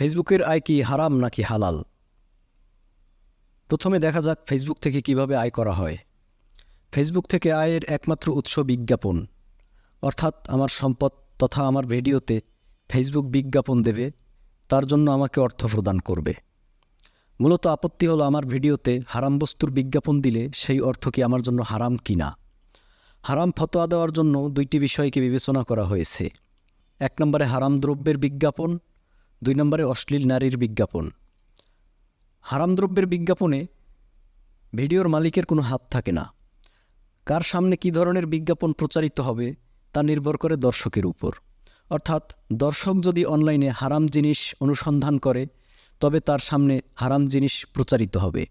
ফেসবুকের আয় কি হারাম নাকি হালাল? প্রথমে দেখা যাক ফেসবুক থেকে কীভাবে আয় করা হয়। ফেসবুক থেকে আয়ের একমাত্র উৎস বিজ্ঞাপন। অর্থাৎ আমার সম্পদ তথা আমার ভিডিওতে ফেসবুক বিজ্ঞাপন দেবে, তার জন্য আমাকে অর্থ প্রদান করবে। মূলত আপত্তি হলো আমার ভিডিওতে হারাম বস্তুর বিজ্ঞাপন দিলে সেই অর্থ কি আমার জন্য হারাম কি না? হারাম ফতোয়া দেওয়ার জন্য দুইটি বিষয়কে বিবেচনা করা হয়েছে। এক নম্বরে হারাম দ্রব্যের বিজ্ঞাপন দুই নম্বরে অশ্লীল নারীর বিজ্ঞাপন। হারাম দ্রব্যের বিজ্ঞাপনে ভিডিওর মালিকের কোনো হাত থাকে না। কার সামনে কী ধরনের বিজ্ঞাপন প্রচারিত হবে তা নির্ভর করে দর্শকের উপর। অর্থাৎ দর্শক যদি অনলাইনে হারাম জিনিস অনুসন্ধান করে, তবে তার সামনে হারাম জিনিস প্রচারিত হবে।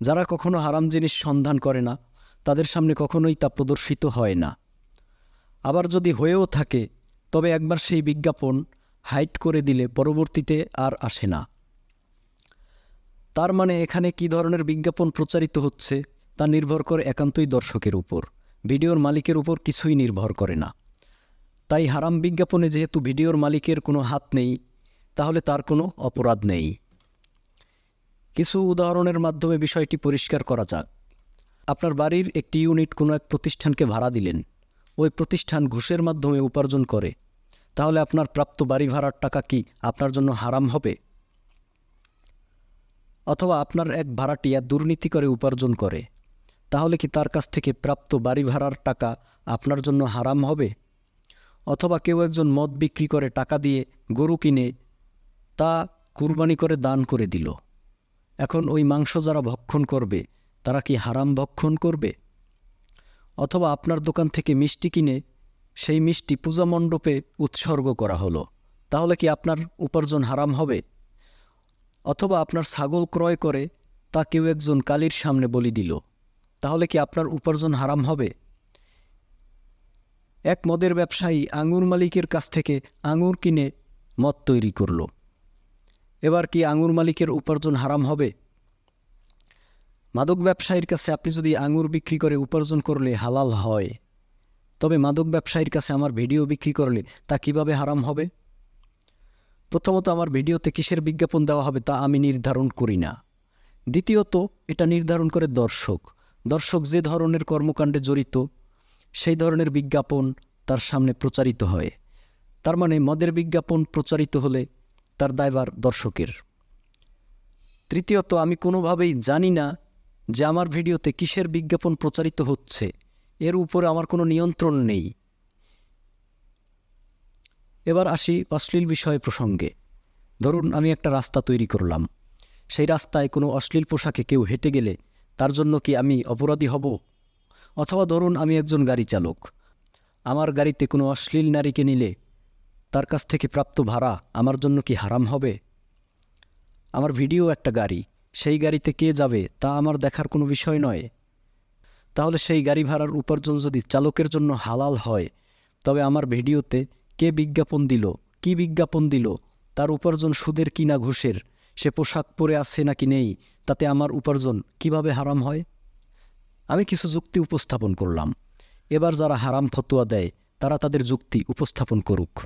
যারা কখনো হারাম জিনিস সন্ধান করে না, তাদের সামনে কখনোই তা প্রদর্শিত হয় না। আবার যদি হয়েও থাকে, তবে একবার সেই বিজ্ঞাপন হাইট করে দিলে পরবর্তীতে আর আসে না। তার মানে এখানে কী ধরনের বিজ্ঞাপন প্রচারিত হচ্ছে তা নির্ভর করে একান্তই দর্শকের উপর। ভিডিওর মালিকের উপর কিছুই নির্ভর করে না। তাই হারাম বিজ্ঞাপনে যেহেতু ভিডিওর মালিকের কোনো হাত নেই, তাহলে তার কোনো অপরাধ নেই। কিছু উদাহরণের মাধ্যমে বিষয়টি পরিষ্কার করা যাক। আপনার বাড়ির একটি ইউনিট কোনো এক প্রতিষ্ঠানকে ভাড়া দিলেন। ওই প্রতিষ্ঠান ঘুষের মাধ্যমে উপার্জন করে। তাহলে আপনার প্রাপ্ত বাড়ি ভাড়ার টাকা কি আপনার জন্য হারাম হবে? অথবা আপনার এক ভাড়াটিয়া দুর্নীতি করে উপার্জন করে, তাহলে কি তার কাছ থেকে প্রাপ্ত বাড়ি ভাড়ার টাকা আপনার জন্য হারাম হবে? অথবা কেউ একজন মদ বিক্রি করে টাকা দিয়ে গরু কিনে তা কুরবানি করে দান করে দিল। এখন ওই মাংস যারা ভক্ষণ করবে, তারা কি হারাম ভক্ষণ করবে? অথবা আপনার দোকান থেকে মিষ্টি কিনে সেই মিষ্টি পূজা মণ্ডপে উৎসর্গ করা হলো। তাহলে কি আপনার উপার্জন হারাম হবে? অথবা আপনার ছাগল ক্রয় করে তা কেউ একজন কালীর সামনে বলি দিল। তাহলে কি আপনার উপার্জন হারাম হবে? এক মদের ব্যবসায়ী আঙুর মালিকের কাছ থেকে আঙুর কিনে মদ তৈরি করল। এবার কি আঙুর মালিকের উপার্জন হারাম হবে? মাদক ব্যবসায়ীর কাছে আপনি যদি আঙুর বিক্রি করে উপার্জন করলে হালাল হয়। তবে মাদক ব্যবসায়ীর কাছে আমার ভিডিও বিক্রি করলে তা কীভাবে হারাম হবে? প্রথমত আমার ভিডিওতে কিসের বিজ্ঞাপন দেওয়া হবে তা আমি নির্ধারণ করি না। দ্বিতীয়ত, এটা নির্ধারণ করে দর্শক। দর্শক যে ধরনের কর্মকাণ্ডে জড়িত, সেই ধরনের বিজ্ঞাপন তার সামনে প্রচারিত হয়। তার মানে মদের বিজ্ঞাপন প্রচারিত হলে তার দায়বার দর্শকের। তৃতীয়ত, আমি কোনোভাবেই জানি না যে আমার ভিডিওতে কিসের বিজ্ঞাপন প্রচারিত হচ্ছে। এর উপরে আমার কোনো নিয়ন্ত্রণ নেই। এবার আসি অশ্লীল বিষয় প্রসঙ্গে। ধরুন, আমি একটা রাস্তা তৈরি করলাম। সেই রাস্তায় কোনো অশ্লীল পোশাকে কেউ হেঁটে গেলে তার জন্য কি আমি অপরাধী হব? অথবা ধরুন, আমি একজন গাড়ি চালক। আমার গাড়িতে কোনো অশ্লীল নারীকে নিলে তার কাছ থেকে প্রাপ্ত ভাড়া আমার জন্য কি হারাম হবে? আমার ভিডিও একটা গাড়ি। সেই গাড়িতে কে যাবে তা আমার দেখার কোনো বিষয় নয়। তাহলে সেই গাড়ি ভাড়ার উপার্জন যদি চালকের জন্য হালাল হয়, তবে আমার ভিডিওতে কে বিজ্ঞাপন দিল, কি বিজ্ঞাপন দিল, তার উপার্জন সুদের কি না ঘুষের, সে পোশাক পরে আছে নাকি নেই, তাতে আমার উপার্জন কীভাবে হারাম হয়? আমি কিছু যুক্তি উপস্থাপন করলাম। এবার যারা হারাম ফতোয়া দেয়, তারা তাদের যুক্তি উপস্থাপন করুক।